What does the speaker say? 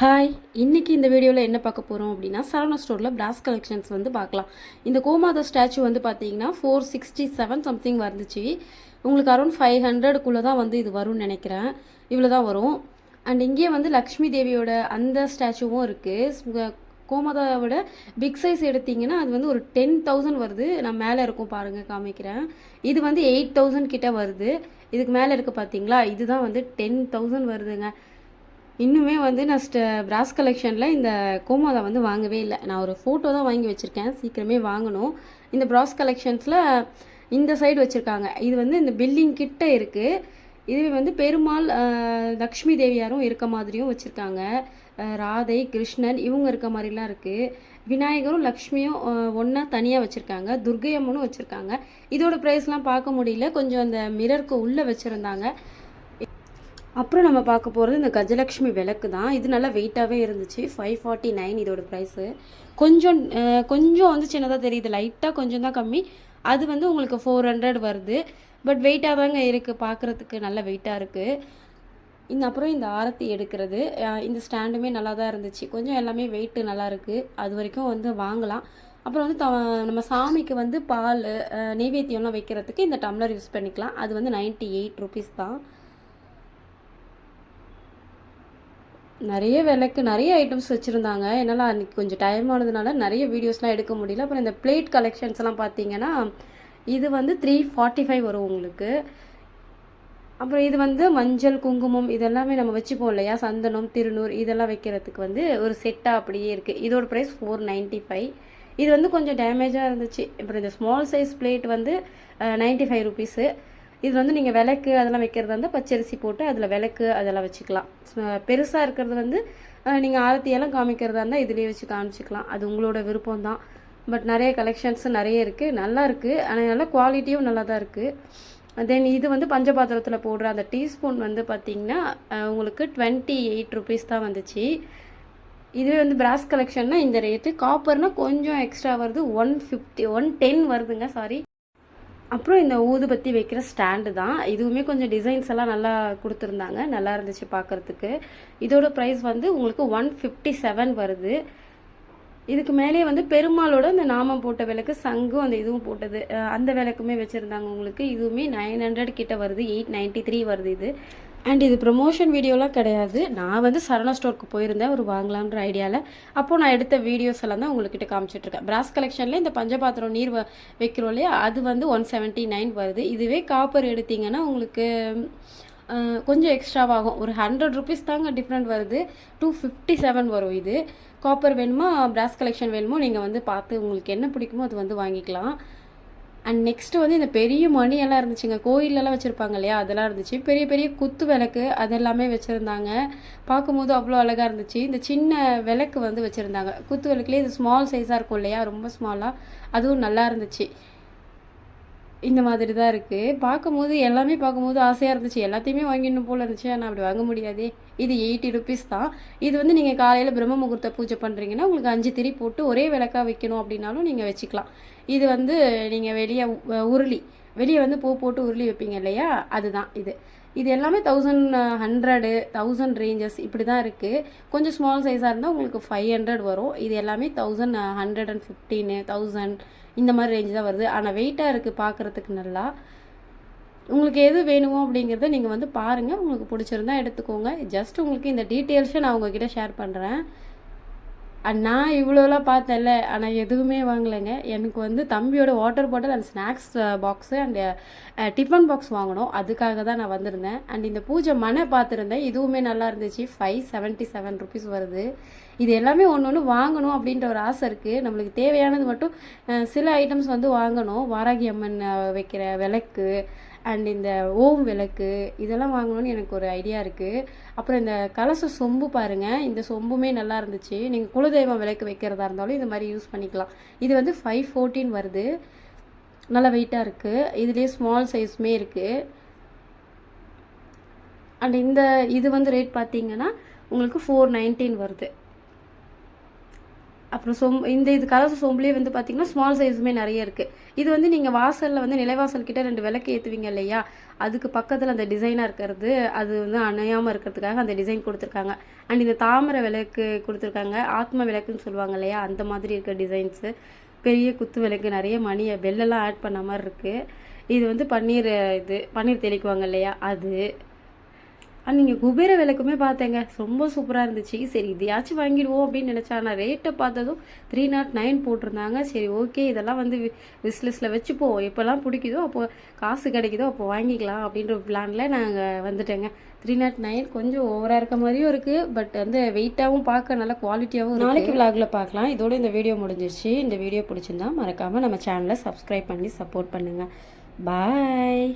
Hi இன்றைக்கி இந்த வீடியோவில் என்ன பார்க்க போகிறோம் அப்படின்னா சரவணா ஸ்டோரில் பிராஸ் கலெக்ஷன்ஸ் வந்து பார்க்கலாம். இந்த கோமாதா ஸ்டாச்சு வந்து பார்த்தீங்கன்னா ஃபோர் சிக்ஸ்டி செவன் சம்திங் வந்துச்சு. உங்களுக்கு அரௌண்ட் ஃபைவ் ஹண்ட்ரடுக்குள்ளே தான் வந்து இது வரும்னு நினைக்கிறேன். இவ்வளோ தான் வரும். அண்ட் இங்கேயே வந்து லக்ஷ்மி தேவியோட அந்த ஸ்டாச்சுவும் இருக்குது கோமாதாவோட பிக் சைஸ் எடுத்திங்கன்னா அது வந்து ஒரு டென் தௌசண்ட் வருது. நான் மேலே இருக்கும் பாருங்கள் காமிக்கிறேன். இது வந்து எயிட் தௌசண்ட் கிட்டே வருது. இதுக்கு மேலே இருக்க பார்த்தீங்களா? இதுதான் வந்து டென் தௌசண்ட் வருதுங்க. இன்னுமே வந்து நான் ஸ்ட பிராஸ் கலெக்ஷனில் இந்த கோமாதா வந்து வாங்கவே இல்லை. நான் ஒரு ஃபோட்டோ தான் வாங்கி வச்சுருக்கேன். சீக்கிரமே வாங்கணும். இந்த பிராஸ் கலெக்ஷன்ஸில் இந்த சைடு வச்சுருக்காங்க. இது வந்து இந்த பில்டிங் கிட்ட இருக்குது இதுவே வந்து பெருமாள் லக்ஷ்மி தேவியாரும் இருக்க மாதிரியும் வச்சுருக்காங்க. ராதை கிருஷ்ணன் இவங்க இருக்க மாதிரிலாம் இருக்குது விநாயகரும் லக்ஷ்மியும் ஒன்றா தனியாக வச்சுருக்காங்க. துர்கையம்மனும் வச்சுருக்காங்க. இதோட ப்ரைஸ்லாம் பார்க்க முடியல. கொஞ்சம் அந்த மிரருக்கு உள்ளே வச்சுருந்தாங்க. அப்புறம் நம்ம பார்க்க போகிறது இந்த கஜலக்ஷ்மி விளக்கு தான். இது நல்லா வெயிட்டாகவே இருந்துச்சு. ஃபைவ் ஃபார்ட்டி நைன் இதோட ப்ரைஸு கொஞ்சம் கொஞ்சம் வந்து சின்னதாக தெரியுது. லைட்டாக கொஞ்சம் தான் கம்மி. அது வந்து உங்களுக்கு ஃபோர் ஹண்ட்ரட் வருது. பட் வெயிட்டாக தாங்க இருக்குது பார்க்குறதுக்கு நல்ல வெயிட்டாக இருக்குது இந்த அப்புறம் இந்த ஆரத்தி எடுக்கிறது இந்த ஸ்டாண்டுமே நல்லா தான் இருந்துச்சு. கொஞ்சம் எல்லாமே வெயிட்டு நல்லா இருக்குது அது வரைக்கும் வந்து வாங்கலாம். அப்புறம் வந்து த- நம்ம சாமிக்கு வந்து பால் நெய்வேத்தியம்லாம் வைக்கிறதுக்கு இந்த டம்ளர் யூஸ் பண்ணிக்கலாம். அது வந்து நைன்ட்டி எயிட் ருபீஸ் தான். நிறைய விலைக்கு நிறைய ஐட்டம்ஸ் வச்சுருந்தாங்க. என்னால் அன்றைக்கி கொஞ்சம் டைம் ஆனதுனால நிறைய வீடியோஸ்லாம் எடுக்க முடியல. அப்புறம் இந்த பிளேட் கலெக்ஷன்ஸ்லாம் பார்த்தீங்கன்னா இது வந்து த்ரீ ஃபார்ட்டி ஃபைவ் வரும் உங்களுக்கு. அப்புறம் இது வந்து மஞ்சள் குங்குமம் இதெல்லாமே நம்ம வச்சுப்போம் இல்லையா? சந்தனம் திருநூறு இதெல்லாம் வைக்கிறதுக்கு வந்து ஒரு செட்டாக அப்படியே இருக்குது இதோட ப்ரைஸ் ஃபோர் நைன்ட்டி ஃபைவ் இது வந்து கொஞ்சம் டேமேஜாக இருந்துச்சு. அப்புறம் இந்த ஸ்மால் சைஸ் பிளேட் வந்து நைன்ட்டி ஃபைவ் ருபீஸு இதில் வந்து நீங்கள் விளக்கு அதெல்லாம் வைக்கிறதா இருந்தால் பச்சரிசி போட்டு அதில் விளக்கு அதெல்லாம் வச்சுக்கலாம். பெருசாக இருக்கிறது வந்து நீங்கள் ஆரத்தியெல்லாம் காமிக்கிறதா இருந்தால் இதுலேயே வச்சு காமிச்சிக்கலாம். அது உங்களோட விருப்பம் தான். பட் நிறைய கலெக்ஷன்ஸ் நிறைய இருக்குது நல்லா இருக்குது ஆனால் நல்லா குவாலிட்டியும் நல்லா தான் இருக்குது தென் இது வந்து பஞ்சபாத்திரத்தில் போடுற அந்த டீஸ்பூன் வந்து பார்த்தீங்கன்னா உங்களுக்கு டுவெண்ட்டி எயிட் ருபீஸ் தான் வந்துச்சு. இதுவே வந்து பிராஸ் கலெக்ஷன்னா இந்த ரேட்டு காப்பர்னால் கொஞ்சம் எக்ஸ்ட்ரா வருது. ஒன் ஃபிஃப்டி ஒன் டென் வருதுங்க சாரி அப்புறம் இந்த ஊதுபத்தி வைக்கிற ஸ்டாண்டு தான். இதுவுமே கொஞ்சம் டிசைன்ஸ் எல்லாம் நல்லா கொடுத்துருந்தாங்க. நல்லா இருந்துச்சு பார்க்குறதுக்கு இதோட ப்ரைஸ் வந்து உங்களுக்கு ஒன் ஃபிஃப்டி செவன் வருது. இதுக்கு மேலே வந்து பெருமாளோட இந்த நாமம் போட்ட விளக்கு சங்கும் அந்த இதுவும் போட்டது அந்த விளக்குமே வச்சுருந்தாங்க உங்களுக்கு. இதுவுமே நைன் ஹண்ட்ரட் கிட்ட வருது. எயிட் நைன்ட்டி த்ரீ வருது இது. அண்ட் இது ப்ரொமோஷன் வீடியோலாம் கிடையாது. நான் வந்து சரணா ஸ்டோருக்கு போயிருந்தேன். ஒரு வாங்கலான்ற ஐடியாவில் அப்போது நான் எடுத்த வீடியோஸ் எல்லாம் தான் உங்கள்கிட்ட காமிச்சிட்ருக்கேன் பிராஸ் கலெக்ஷனில் இந்த பஞ்சபாத்திரம் நீர் வைக்கிறோம் இல்லையா? அது வந்து ஒன் செவன்ட்டி நைன் வருது. இதுவே காப்பர் எடுத்திங்கன்னா உங்களுக்கு கொஞ்சம் எக்ஸ்ட்ராவாகும் ஒரு ஹண்ட்ரட் ருபீஸ் தாங்க டிஃப்ரெண்ட் வருது. டூ ஃபிஃப்டி செவன் வரும் இது. காப்பர் வேணுமா? பிராஸ் கலெக்ஷன் வேணுமோ? நீங்கள் வந்து பார்த்து உங்களுக்கு என்ன பிடிக்குமோ அது வந்து வாங்கிக்கலாம். அண்ட் நெக்ஸ்ட்டு வந்து இந்த பெரிய மணியெல்லாம் இருந்துச்சுங்க. கோயிலெல்லாம் வச்சுருப்பாங்க இல்லையா? அதெல்லாம் இருந்துச்சு. பெரிய பெரிய குத்து விளக்கு அதெல்லாமே வச்சுருந்தாங்க. பார்க்கும்போது அவ்வளோ அழகாக இருந்துச்சு. இந்த சின்ன விளக்கு வந்து வச்சுருந்தாங்க. குத்து விளக்குலேயே இது ஸ்மால் சைஸாக இருக்கும் இல்லையா? ரொம்ப ஸ்மாலாக அதுவும் நல்லா இருந்துச்சு. இந்த மாதிரி தான் இருக்குது பார்க்கும்போது எல்லாமே பார்க்கும்போது ஆசையாக இருந்துச்சு. எல்லாத்தையுமே வாங்கிடணும் போல் இருந்துச்சு. ஆனால் அப்படி வாங்க முடியாது. இது எயிட்டி ருபீஸ் தான். இது வந்து நீங்கள் காலையில் பிரம்ம முகூர்த்த பூஜை பண்ணுறீங்கன்னா உங்களுக்கு அஞ்சு திரி போட்டு ஒரே விளக்கா வைக்கணும் அப்படின்னாலும் நீங்கள் வச்சுக்கலாம். இது வந்து நீங்கள் வெளியே உருளி. வெளியே வந்து பூ போட்டு உருளி வைப்பீங்க இல்லையா? அதுதான் இது. இது எல்லாமே தௌசண்ட் ஹண்ட்ரடு தௌசண்ட் ரேஞ்சஸ் இப்படி தான் இருக்குது கொஞ்சம் ஸ்மால் சைஸாக இருந்தால் உங்களுக்கு ஃபைவ் ஹண்ட்ரட் வரும். இது எல்லாமே thousand hundred and fifteen thousand இந்த மாதிரி ரேஞ்ச் தான் வருது. ஆனால் வெயிட்டாக இருக்குது பார்க்குறதுக்கு நல்லா. உங்களுக்கு எது வேணுமோ அப்படிங்கிறத நீங்கள் வந்து பாருங்கள் உங்களுக்கு பிடிச்சிருந்தா எடுத்துக்கோங்க. ஜஸ்ட் உங்களுக்கு இந்த டீட்டெயில்ஸை நான் உங்ககிட்ட ஷேர் பண்ணுறேன் நான் இவ்வளோலாம் பார்த்தேன்ல ஆனால் எதுவுமே வாங்கலைங்க. எனக்கு வந்து தம்பியோட water bottle and snacks box and tiffin box வாங்கணும். அதுக்காக தான் நான் வந்திருந்தேன். அண்ட் இந்த பூஜை மனை பார்த்துருந்தேன். இதுவுமே நல்லா இருந்துச்சு. ஃபைவ் செவன்ட்டி செவன் ருபீஸ் வருது. இது எல்லாமே ஒன்று ஒன்று வாங்கணும் அப்படின்ற ஒரு ஆசை இருக்குது நம்மளுக்கு தேவையானது மட்டும் சில ஐட்டம்ஸ் வந்து வாங்கணும். வாராகி அம்மன் வைக்கிற விளக்கு அண்ட் இந்த ஓம் விளக்கு இதெல்லாம் வாங்கணும்னு எனக்கு ஒரு ஐடியா இருக்குது அப்புறம் இந்த கலச சொம்பு பாருங்கள் இந்த சொம்புமே நல்லா இருந்துச்சு. நீங்கள் குலதெய்வம் விளக்கு வைக்கிறதா இருந்தாலும் இந்த மாதிரி யூஸ் பண்ணிக்கலாம். இது வந்து ஃபைவ் ஃபோர்டீன் வருது. நல்லா வெயிட்டாக இருக்குது இதுலேயே ஸ்மால் சைஸுமே இருக்குது அண்ட் இந்த இது வந்து ரேட் பார்த்தீங்கன்னா உங்களுக்கு ஃபோர் நைன்டீன் வருது. அப்புறம் சொம் இந்த இது கலர் சோம்புலேயே வந்து பார்த்தீங்கன்னா ஸ்மால் சைஸுமே நிறைய இருக்குது இது வந்து நீங்கள் வாசலில் வந்து நிலைவாசல் கிட்டே ரெண்டு விளக்கு ஏற்றுவீங்க இல்லையா? அதுக்கு பக்கத்தில் அந்த டிசைனாக இருக்கிறது அது வந்து அணையாமல் இருக்கிறதுக்காக அந்த டிசைன் கொடுத்துருக்காங்க. அண்ட் இந்த தாமரை விளக்கு கொடுத்துருக்காங்க ஆத்ம விளக்குன்னு சொல்லுவாங்க இல்லையா? அந்த மாதிரி இருக்க டிசைன்ஸு பெரிய குத்து விளக்கு நிறைய மணியை பெல்லெல்லாம் ஆட் பண்ண மாதிரி இருக்குது இது வந்து பன்னீர் இது பன்னீர் தெளிக்குவாங்க இல்லையா? அது. அண்ட் நீங்கள் குபேர விளக்குமே பார்த்தேங்க. ரொம்ப சூப்பராக இருந்துச்சு. சரி இதையாச்சும் வாங்கிடுவோம் அப்படின்னு நினச்சா நான் ரேட்டை பார்த்ததும் த்ரீ நாட் நைன் போட்டிருந்தாங்க. சரி ஓகே இதெல்லாம் வந்து விஸ்லிஸ்ட்டில் வச்சுப்போம். எப்போல்லாம் பிடிக்குதோ அப்போ காசு கிடைக்குதோ அப்போ வாங்கிக்கலாம் அப்படின்ற பிளானில் நாங்கள் வந்துட்டேங்க. த்ரீ நாட் நைன் கொஞ்சம் ஓவராக இருக்க மாதிரியும் இருக்குது பட் வந்து வெயிட்டாகவும் பார்க்க நல்ல குவாலிட்டியாகவும் நாளைக்கு விளாகில் பார்க்கலாம். இதோட இந்த வீடியோ முடிஞ்சிருச்சு. இந்த வீடியோ பிடிச்சிருந்தா மறக்காமல் நம்ம சேனலை சப்ஸ்கிரைப் பண்ணி சப்போர்ட் பண்ணுங்கள் பாய்